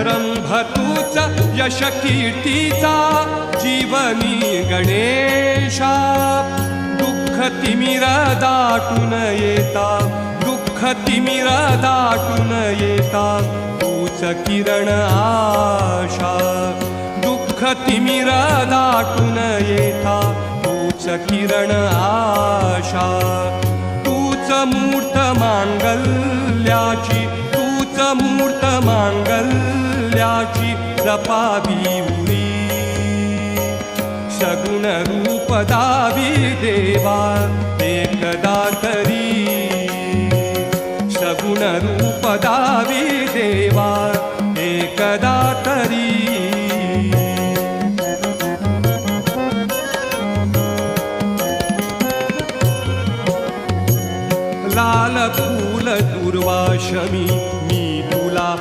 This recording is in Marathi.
रंभतूचा यश कीर्तीचा जीवनी गणेशा. दुःख तिमिर दाटून येता दुःख तिमिर दाटून येता तूच किरण आशा. दुःख तिमिर दाटून येता तूच किरण आशा. तूच मूर्त मांगल्याची तूच मूर्त कल्याची जपावी उणी सगुण रूप दावी देवा एकदा तरी. सगुण रूप दावी देवा एकदा तरी. लाल फूल दुर्वाशमी मी तुला